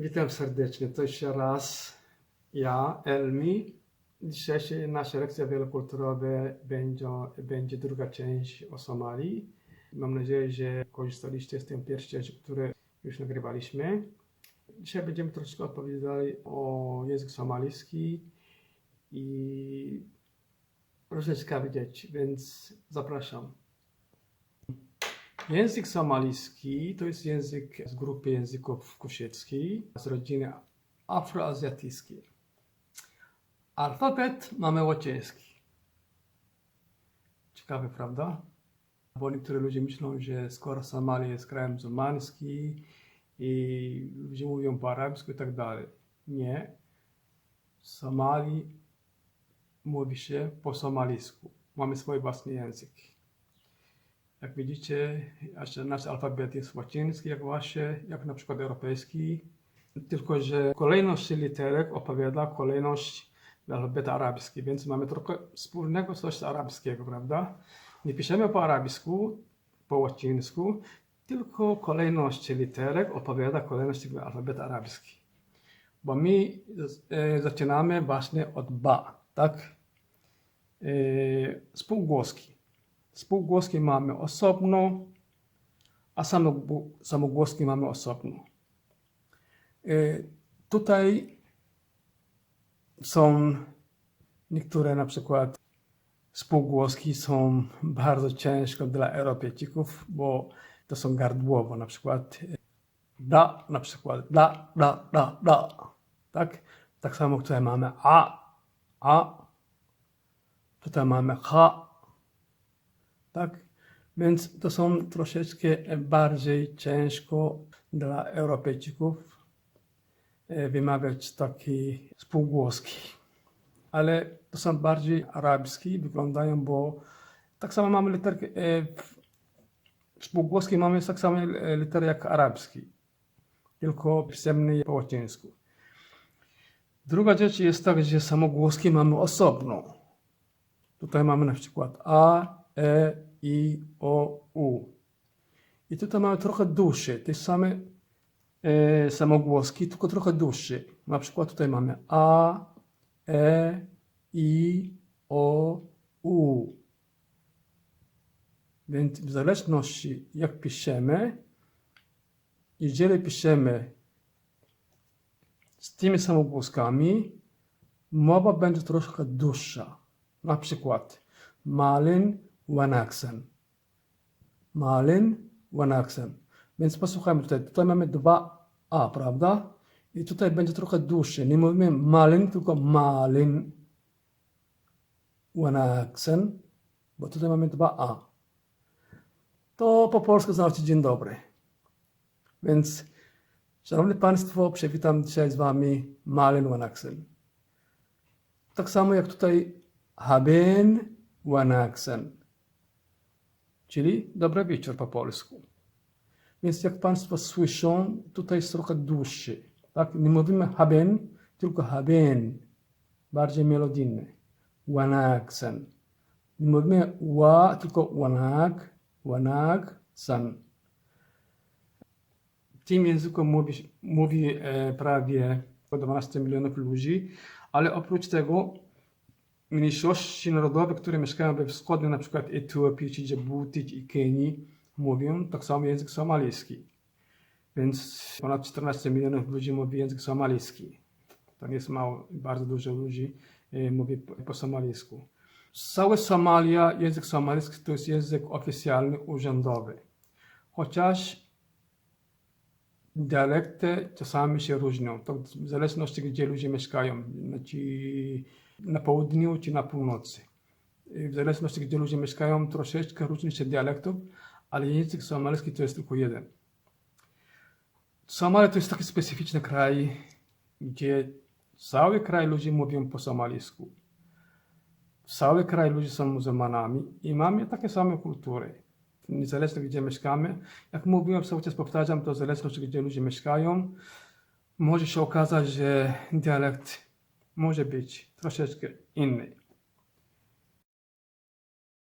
Witam serdecznie. To jeszcze raz ja, Elmi. Dzisiejsza nasza lekcja wielokulturowa będzie, będzie druga część o Somalii. Mam nadzieję, że korzystaliście z tej pierwszej części, które już nagrywaliśmy. Dzisiaj będziemy troszeczkę odpowiadali o język somalijski i różne ciekawe rzeczy, więc zapraszam. Język somalijski to jest język z grupy języków kusieckiej, z rodziny afroazjatyckiej. Alfabet mamy łaciński. Ciekawe, prawda? Bo niektórzy ludzie myślą, że skoro Somalia jest krajem muzułmańskim i ludzie mówią po arabsku i tak dalej. Nie. W Somalii mówi się po somalijsku. Mamy swój własny język. Jak widzicie, nasz alfabet jest łaciński, jak wasze, jak na przykład europejski. Tylko, że kolejność literek opowiada kolejność alfabetu arabskiego, więc mamy trochę wspólnego coś arabskiego, prawda? Nie piszemy po arabsku, po łacińsku, tylko kolejność literek opowiada kolejność alfabetu arabskiego. Bo my e, zaczynamy właśnie od ba, tak? E, spółgłoski. Spółgłoski mamy osobno, a samogło- samogłoski mamy osobno. Y, Tutaj są niektóre na przykład spółgłoski są bardzo ciężko dla Europejczyków, bo to są gardłowo, na przykład y, da, na przykład da, da, da, da, tak? Tak samo tutaj mamy a, a, tutaj mamy ha, tak? Więc to są troszeczkę bardziej ciężko dla Europejczyków e, wymawiać takie spółgłoski. Ale to są bardziej arabskie, wyglądają, bo tak samo mamy literkę, e, w- spółgłoski mamy tak samo e, litery jak arabski, tylko pisemny po łacińsku. Druga rzecz jest tak, że samogłoski mamy osobno. Tutaj mamy na przykład A, E, I, O, U. I tutaj mamy trochę dłuższe, te same e, samogłoski, tylko trochę dłuższe. Na przykład tutaj mamy A, E, I, O, U. Więc w zależności jak piszemy, jeżeli piszemy z tymi samogłoskami, mowa będzie troszkę dłuższa. Na przykład Malin Wanaksen. Malin Wanaksen. Więc posłuchajmy tutaj. Tutaj mamy dwa A, prawda? I tutaj będzie trochę dłuższe. Nie mówimy Malin, tylko Malin Wanaksen, bo tutaj mamy dwa A. To po polsku znaczy dzień dobry. Więc, Szanowni Państwo, przywitam dzisiaj z Wami Malin Wanaksen. Tak samo jak tutaj haben wanaksen, czyli dobry wieczór po polsku. Więc jak Państwo słyszą, tutaj jest trochę dłuższy. Tak? Nie mówimy haben, tylko haben, bardziej melodijny. Wanaksen. Nie mówimy wa, tylko wanak, wanaksen. W tym języku mówi, mówi e, prawie 12 milionów ludzi, ale oprócz tego mniejszości narodowe, które mieszkają we wschodniej, przykład Etiopii, czy Djibouti, i Kenii, mówią tak samo język somalijski. Więc ponad 14 milionów ludzi mówi język somalijski. To nie jest mało, bardzo dużo ludzi e, mówi po, somalijsku. Cała Somalia, język somalijski to jest język oficjalny, urzędowy. Chociaż dialekty czasami się różnią. To w zależności, gdzie ludzie mieszkają, czy na południu, czy na północy. I W zależności, gdzie ludzie mieszkają, troszeczkę różni się dialektów, ale język somalijski to jest tylko jeden. Somalia to jest taki specyficzny kraj, gdzie cały kraj ludzi mówią po somalijsku. Cały kraj ludzi są muzułmanami i mamy takie same kultury. Niezależnie gdzie mieszkamy. Jak mówiłem, cały czas powtarzam, to w zależności gdzie ludzie mieszkają, może się okazać, że dialekt może być troszeczkę inny.